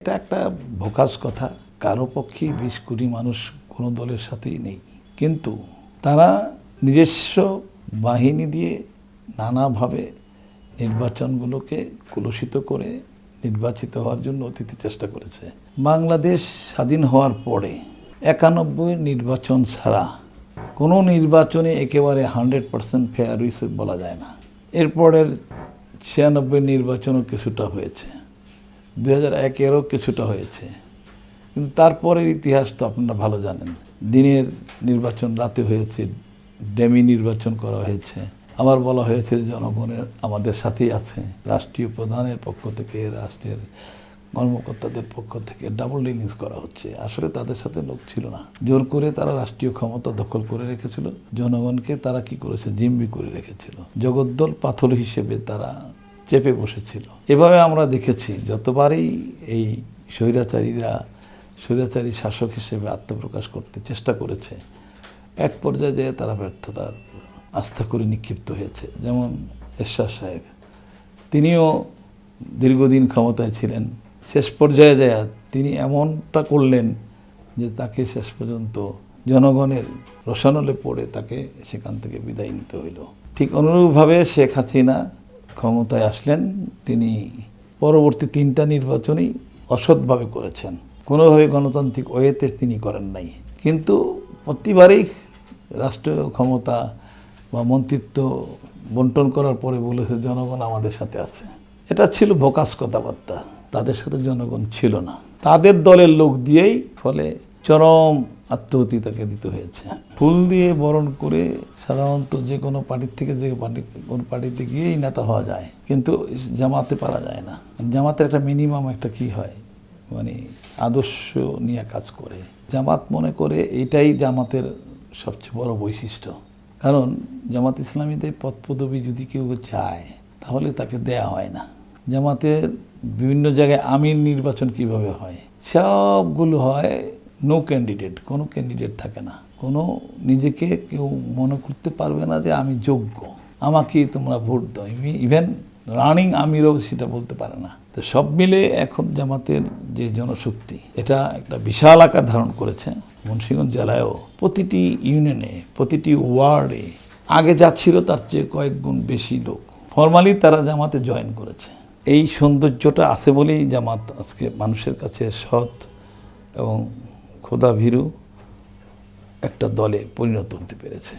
এটা একটা ভোকাস কথা। কারও পক্ষে বিশ কোটি মানুষ কোনো দলের সাথেই নেই। কিন্তু তারা নিজস্ব বাহিনী দিয়ে নানাভাবে নির্বাচনগুলোকে কলুষিত করে নির্বাচিত হওয়ার জন্য অতীতে চেষ্টা করেছে। বাংলাদেশ স্বাধীন হওয়ার পরে একানব্বই নির্বাচন ছাড়া কোনো নির্বাচনে একেবারে হান্ড্রেড পার্সেন্ট ফেয়ার হয়েছে বলা যায় না। এরপরের ছিয়ানব্বই নির্বাচনও কিছুটা হয়েছে। দু হাজার একেরও কিছুটা হয়েছে। কিন্তু তারপরের ইতিহাস তো আপনারা ভালো জানেন। দিনের নির্বাচন, রাতে হয়েছে, ডেমি নির্বাচন করা হয়েছে। আমার বলা হয়েছে জনগণের আমাদের সাথেই আছে। রাষ্ট্রীয় প্রধানের পক্ষ থেকে, রাষ্ট্রের কর্মকর্তাদের পক্ষ থেকে ডাবল ডিলিংস করা হচ্ছে। আসলে তাদের সাথে লোক ছিল না। জোর করে তারা রাষ্ট্রীয় ক্ষমতা দখল করে রেখেছিল। জনগণকে তারা কি করেছে? জিম্বি করে রেখেছিল। জগদ্দল পাথর হিসেবে তারা চেপে বসেছিল। এভাবে আমরা দেখেছি যতবারই এই স্বৈরাচারীরা, স্বৈরাচারী শাসক হিসেবে আত্মপ্রকাশ করতে চেষ্টা করেছে, এক পর্যায়ে যেয়ে তারা ব্যর্থতার আস্থা করে নিক্ষিপ্ত হয়েছে। যেমন এরশাদ সাহেব, তিনিও দীর্ঘদিন ক্ষমতায় ছিলেন। শেষ পর্যায়ে যায় তিনি এমনটা করলেন যে তাকে শেষ পর্যন্ত জনগণের রসানলে পড়ে তাকে সেখান থেকে বিদায় নিতে হইল। ঠিক অনুরূপভাবে শেখ হাসিনা ক্ষমতায় আসলেন, তিনি পরবর্তী তিনটা নির্বাচনই অসৎভাবে করেছেন। কোনোভাবে গণতান্ত্রিক ওয়েতে তিনি করেন নাই। কিন্তু প্রতিবারেই রাষ্ট্রীয় ক্ষমতা বা মন্ত্রিত্ব বন্টন করার পরে বলেছে, জনগণ আমাদের সাথে আছে। এটা ছিল ভোকাস কথাবার্তা। তাদের সাথে জনগণ ছিল না। তাদের দলের লোক দিয়েই ফলে চরম আত্মহতি তাকে দিতে হয়েছে। ফুল দিয়ে বরণ করে সাধারণত যে কোনো পার্টির থেকে, যে পার্টি, কোন পার্টিতে গিয়েই নেতা হওয়া যায়। কিন্তু জামাতে পারা যায় না। জামাতের একটা মিনিমাম একটা কি হয়? মানে আদর্শ নিয়ে কাজ করে। জামাত মনে করে এটাই জামাতের সবচেয়ে বড় বৈশিষ্ট্য। কারণ জামাত ইসলামীতে পদ পদবি যদি কেউ চায়, তাহলে তাকে দেয়া হয় না। জামাতের বিভিন্ন জায়গায় আমির নির্বাচন কীভাবে হয়? সবগুলো হয় নো ক্যান্ডিডেট কোনো ক্যান্ডিডেট থাকে না। কোনো নিজেকে কেউ মনে করতে পারবে না যে আমি যোগ্য। আমাকে তোমরা ভোট দাও। ইভেন রানিং আমিরও সেটা বলতে পারে না। তো সব মিলে এখন জামাতের যে জনশক্তি, এটা একটা বিশাল আকার ধারণ করেছে। মুন্সিগঞ্জ জেলায়ও প্রতিটি ইউনিয়নে প্রতিটি ওয়ার্ডে আগে যা ছিল তার চেয়ে কয়েক গুণ বেশি লোক। ফর্মালি তারা জামাতে জয়েন করেছে। এই সৌন্দর্যটা আছে বলেই জামাত আজকে মানুষের কাছে সৎ এবং খোদা ভীরু একটা দলে পরিণত হতে পেরেছে।